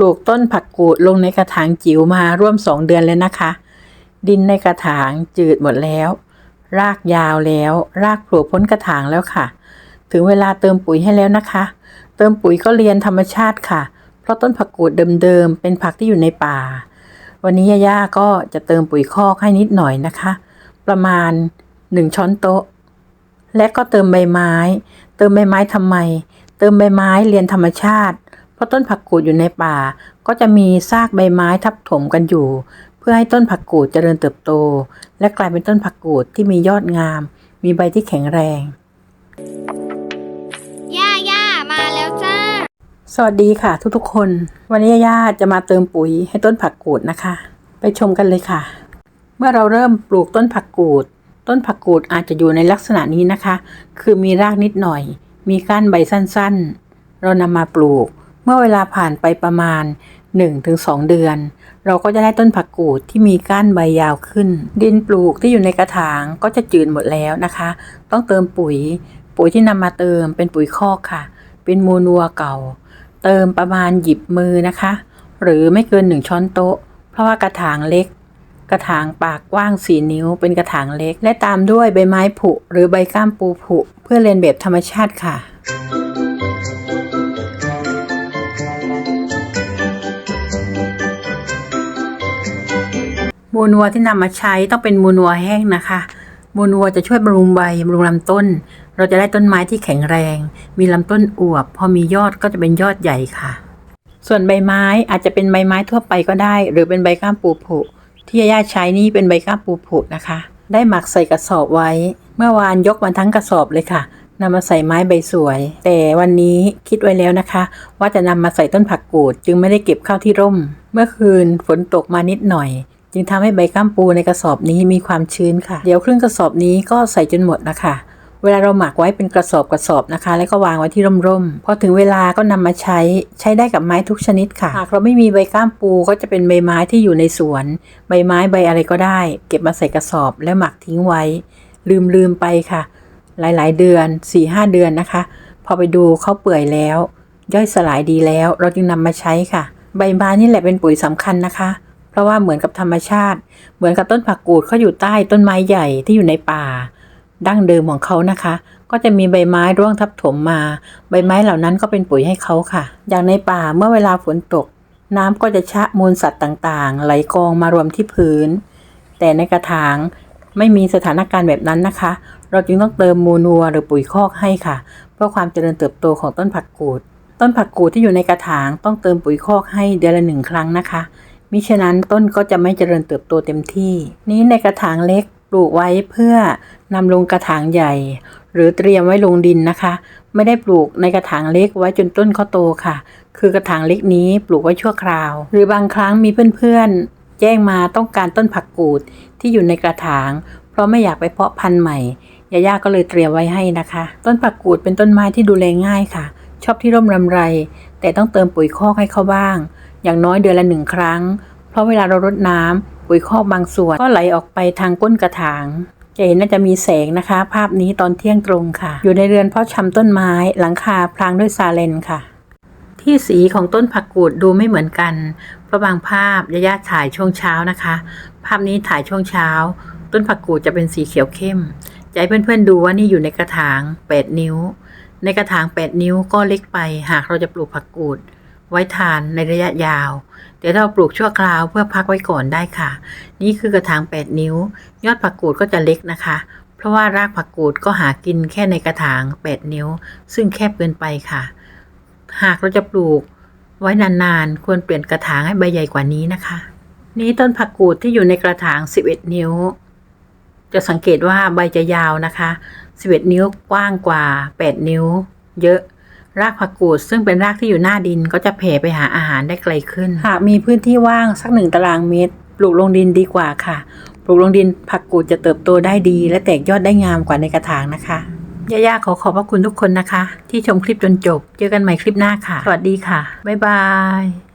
ลูกต้นผักกูดลงในกระถางจิ๋วมาร่วมสองเดือนเลยนะคะ ดินในกระถางจืดหมดแล้ว รากยาวแล้ว รากโผล่พ้นกระถางแล้วค่ะ ถึงเวลาเติมปุ๋ยให้แล้วนะคะ เติมปุ๋ยก็เรียนธรรมชาติค่ะ เพราะต้นผักกูดเดิมๆเป็นผักที่อยู่ในป่า วันนี้ย่าๆก็จะเติมปุ๋ยคอกให้นิดหน่อยนะคะ ประมาณ 1 ช้อนโต๊ะ และก็เติมใบไม้ เติมใบไม้ทำไม เติมใบไม้เรียนธรรมชาติ ราะต้นผักกูดอยู่ในป่า ก็จะมีซากใบไม้ทับถมกันอยู่ เพื่อให้ต้นผักกูดเจริญเติบโต และกลายเป็นต้นผักกูดที่มียอดงาม มีใบที่แข็งแรง ย่าย่ามาแล้วจ้า สวัสดีค่ะ ทุกๆคน วันนี้ย่าจะมาเติมปุ๋ยให้ต้นผักกูดนะคะ ไปชมกันเลยค่ะ เมื่อเราเริ่มปลูกต้นผักกูด ต้นผักกูดอาจจะอยู่ในลักษณะนี้นะคะ คือมีรากนิดหน่อย มีก้านใบสั้นๆ เรานำมาปลูกเมื่อเวลาผ่านไปประมาณ 1-2 เดือน เราก็จะได้ต้นผักกูดที่มีก้านใบยาวขึ้น ดินปลูกที่อยู่ในกระถางก็จะจืดหมดแล้วนะคะ ต้องเติมปุ๋ย ปุ๋ยที่นำมาเติมเป็นปุ๋ยคอกค่ะ เป็นมูลวัวเก่า เติมประมาณหยิบมือนะคะ หรือไม่เกินหนึ่งช้อนโต๊ะ เพราะว่ากระถางเล็กกระถางปากกว้าง 4 นิ้ว เป็นกระถางเล็ก และตามด้วยใบไม้ผุหรือใบก้ามปูผุเพื่อเรียนแบบธรรมชาติค่ะ มูนัวที่นำมาใช้ต้องเป็นมูนัวแห้งนะคะ มูนัวจะช่วยบำรุงใบบำรุงลำต้น เราจะได้ต้นไม้ที่แข็งแรง มีลำต้นอวบ พอมียอดก็จะเป็นยอดใหญ่ค่ะ ส่วนใบไม้อาจจะเป็นใบไม้ทั่วไปก็ได้ หรือเป็นใบก้ามปูผุที่ย่าใช้นี่เป็นใบก้ามปูผุนะคะ ได้หมักใส่กระสอบไว้ เมื่อวานยกมาทั้งกระสอบเลยค่ะนำมาใส่ไม้ใบสวย แต่วันนี้คิดไว้แล้วนะคะ ว่าจะนำมาใส่ต้นผักกูด จึงไม่ได้เก็บเข้าที่ร่ม เมื่อคืนฝนตกมานิดหน่อย จึงทำให้ใบก้ามปูในกระสอบนี้มีความชื้นค่ะ เดี๋ยวครึ่งกระสอบนี้ก็ใส่จนหมดนะคะ เวลาเราหมักไว้เป็นกระสอบกระสอบนะคะ แล้วก็วางไว้ที่ร่มๆพอถึงเวลาก็นำมาใช้ใช้ได้กับไม้ทุกชนิดค่ะหากเราไม่มีใบก้ามปูก็จะเป็นใบไม้ที่อยู่ในสวน ใบไม้ใบอะไรก็ได้ เก็บมาใส่กระสอบแล้วหมักทิ้งไว้ ลืมลืมไปค่ะ หลายๆ เดือน4ีหเดือนนะคะ พอไปดูเขาเปื่อยแล้ว ย่อยสลายดีแล้ว เราจึงนำมาใช้ค่ะ ใบไม้นี่แหละเป็นปุ๋ยสำคัญนะคะ ราะว่าเหมือนกับธรรมชาติ เหมือนกับต้นผักกูดเขาอยู่ใต้ต้นไม้ใหญ่ที่อยู่ในป่า ดั้งเดิมของเขานะคะ ก็จะมีใบไม้ร่วงทับถมมา ใบไม้เหล่านั้นก็เป็นปุ๋ยให้เขาค่ะ อย่างในป่าเมื่อเวลาฝนตก น้ำก็จะชะมูลสัตว์ต่างๆ ไหลกองมารวมที่พื้น แต่ในกระถางไม่มีสถานการณ์แบบนั้นนะคะ เราจึงต้องเติมมูนัวหรือปุ๋ยคอกให้ค่ะ เพื่อความเจริญเติบโตของต้นผักกูด ต้นผักกูดที่อยู่ในกระถางต้องเติมปุ๋ยคอกให้เดือนละหนึ่งครั้งนะคะ มิฉะนั้นต้นก็จะไม่เจริญเติบโตเต็มที่ นี้ในกระถางเล็กปลูกไว้เพื่อนำลงกระถางใหญ่ หรือเตรียมไว้ลงดินนะคะ ไม่ได้ปลูกในกระถางเล็กไว้จนต้นเขาโตค่ะ คือกระถางเล็กนี้ปลูกไว้ชั่วคราว หรือบางครั้งมีเพื่อนๆ แจ้งมาต้องการต้นผักกูดที่อยู่ในกระถาง เพราะไม่อยากไปเพาะพันธุ์ใหม่ยาย่าก็เลยเตรียมไว้ให้นะคะ ต้นผักกูดเป็นต้นไม้ที่ดูแลง่ายค่ะ ชอบที่ร่มรำไร แต่ต้องเติมปุ๋ยคอกให้เขาบ้าง อย่างน้อยเดือนละหนึ่งครั้ง เพราะเวลาเรารดน้ำปุ๋ยคอกบางส่วนก็ไหลออกไปทางก้นกระถางจะเห็นน่าจะมีแสงนะคะ ภาพนี้ตอนเที่ยงตรงค่ะ อยู่ในเรือนเพาะชำต้นไม้หลังคาพรางด้วยซาเลนค่ะ ที่สีของต้นผักกูดดูไม่เหมือนกันเพราะบางภาพญาติถ่ายช่วงเช้านะคะ ภาพนี้ถ่ายช่วงเช้า ต้นผักกูดจะเป็นสีเขียวเข้มจะให้เพื่อนๆดูว่านี่อยู่ในกระถาง 8 นิ้ว ในกระถาง 8 นิ้วก็เล็กไป หากเราจะปลูกผักกูด ไว้ทานในระยะยาว เดี๋ยวเราปลูกชั่วคราวเพื่อพักไว้ก่อนได้ค่ะ นี่คือกระถาง 8 นิ้ว ยอดผักกูดก็จะเล็กนะคะ เพราะว่ารากผักกูดก็หากินแค่ในกระถาง 8 นิ้ว ซึ่งแคบเกินไปค่ะ หากเราจะปลูกไว้นานๆ ควรเปลี่ยนกระถางให้ใบใหญ่กว่านี้นะคะ นี้ต้นผักกูดที่อยู่ในกระถาง 11 นิ้ว จะสังเกตว่าใบจะยาวนะคะ 11 นิ้วกว้างกว่า 8 นิ้ว เยอะ รากผักกูดซึ่งเป็นรากที่อยู่หน้าดินก็จะแผ่ไปหาอาหารได้ไกลขึ้น หากมีพื้นที่ว่างสักหนึ่งตารางเมตร ปลูกลงดินดีกว่าค่ะ ปลูกลงดินผักกูดจะเติบโตได้ดี และแตกยอดได้งามกว่าในกระถางนะคะย่าๆขอขอบพระคุณทุกคนนะคะ ที่ชมคลิปจนจบ เจอกันใหม่คลิปหน้าค่ะ สวัสดีค่ะ บ๊ายบาย